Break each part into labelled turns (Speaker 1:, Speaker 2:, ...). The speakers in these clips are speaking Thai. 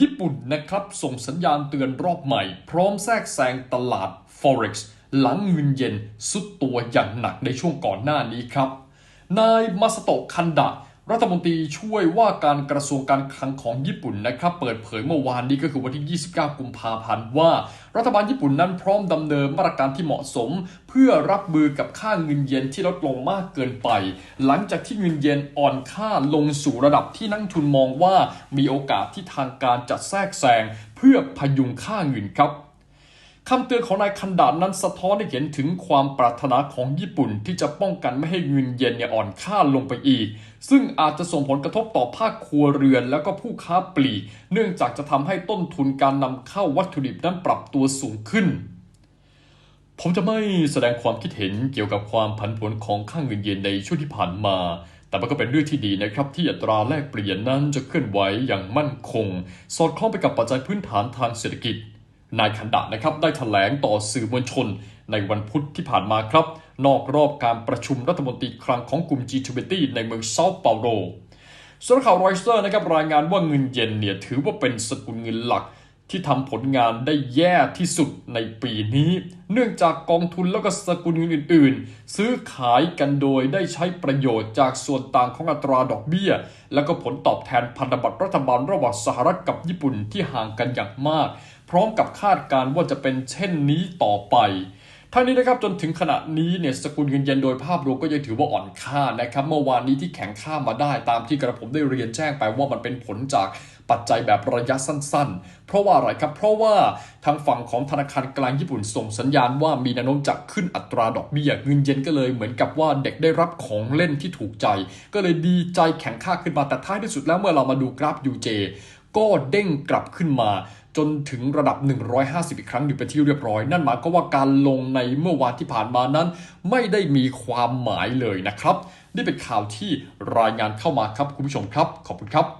Speaker 1: ญี่ปุ่นนะครับส่งสัญญาณเตือนรอบใหม่ พร้อมแทรกแซงตลาด Forex หลังเงินเย็นสุดตัวอย่างหนักในช่วงก่อนหน้านี้ครับ นายมาสโตะคันดะ รัฐมนตรีช่วยว่าการกระทรวงการคลังของญี่ปุ่นนะครับเปิดเผยเมื่อวานนี้ก็คือวันที่ 29 กุมภาพันธ์ว่า รัฐบาลญี่ปุ่นนั้นพร้อมดำเนินมาตรการที่เหมาะสม เพื่อรับมือกับค่าเงินเยนที่ลดลงมากเกินไป หลังจากที่เงินเยนอ่อนค่าลงสู่ระดับที่นักทุนมองว่ามีโอกาสที่ทางการจะแทรกแซงเพื่อพยุงค่าเงินครับ คำเตือนของนายคันดานั้นสะท้อนให้เห็นถึงความปรารถนาของญี่ปุ่นที่จะป้องกันไม่ให้เงินเยนเนี่ยอ่อนค่าลงไปอีก ซึ่งอาจจะส่งผลกระทบต่อภาคครัวเรือนแล้วก็ผู้ค้าปลีก เนื่องจากจะทำให้ต้นทุนการนำเข้าวัตถุดิบนั้นปรับตัวสูงขึ้น ผมจะไม่แสดงความคิดเห็นเกี่ยวกับความผันผวนของค่าเงินเยนในช่วงที่ผ่านมาแต่มันก็เป็นเรื่องที่ดีนะครับ ที่อัตราแลกเปลี่ยนนั้นจะเคลื่อนไหวอย่างมั่นคง สอดคล้องไปกับปัจจัยพื้นฐานทางเศรษฐกิจ นายคันดะนะครับได้แถลงต่อสื่อมวลชน ในวันพุธที่ผ่านมาครับ นอกรอบการประชุมรัฐมนตรีคลังของกลุ่ม G20 ในเมืองเซาเปาโลสำนักข่าวรอยเตอร์นะครับรายงานว่าเงินเยนเนี่ยถือว่าเป็นสกุลเงินหลัก ที่ทำผลงานได้แย่ที่สุดในปีนี้ เนื่องจากกองทุนแล้วก็สกุลเงินอื่น ๆ ซื้อขายกันโดยได้ใช้ประโยชน์จากส่วนต่างของอัตราดอกเบี้ย แล้วก็ผลตอบแทนพันธบัตรรัฐบาลระหว่างสหรัฐกับญี่ปุ่นที่ห่างกันอย่างมาก พร้อมกับคาดการณ์ว่าจะเป็นเช่นนี้ต่อไป ทั้งนี้นะครับจนถึงขณะนี้เนี่ยสกุลเงินเยนโดยภาพรวมก็ยังถือว่าอ่อนค่านะครับเมื่อวานนี้ที่แข็งค่ามาได้ตามที่กระผมได้เรียนแจ้งไปว่ามันเป็นผลจากปัจจัยแบบระยะสั้นๆ เพราะว่าอะไรครับ เพราะว่าทางฝั่งของธนาคารกลางญี่ปุ่นส่งสัญญาณว่ามีแนวโน้มจะขึ้นอัตราดอกเบี้ยเงินเยนก็เลยเหมือนกับว่าเด็กได้รับของเล่นที่ถูกใจ ก็เลยดีใจแข็งค่าขึ้นมาแต่ท้ายที่สุดแล้วเมื่อเรามาดูกราฟ UJ ก็เด้งกลับขึ้นมา จนถึงระดับ 150 อีกครั้งอยู่เป็นที่เรียบร้อย นั่นหมายก็ว่าการลงในเมื่อวานที่ผ่านมานั้น ไม่ได้มีความหมายเลยนะครับ นี่เป็นข่าวที่รายงานเข้ามาครับคุณผู้ชมครับ ขอบคุณครับ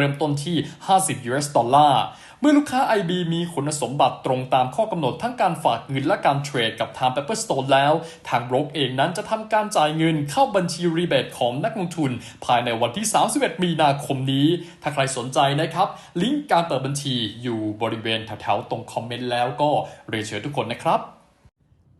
Speaker 1: ริ่มต้นที่ 50 US ดอลลาร์เมื่อลูกค้า IB มีคุณสมบัติตรงตามข้อกำหนดทั้งการฝากเงินและการเทรดกับทาง Pepperstone แล้ว ทางบรกเองนั้นจะทำการจ่ายเงินเข้าบัญชีรีเบทของนักลงทุน ภายในวันที่ 31 มีนาคมนี้ ถ้าใครสนใจนะครับ ลิงก์การเปิดบัญชีอยู่บริเวณแถวๆตรงคอมเมนต์แล้วก็เรียนเชิญทุกคนนะครับ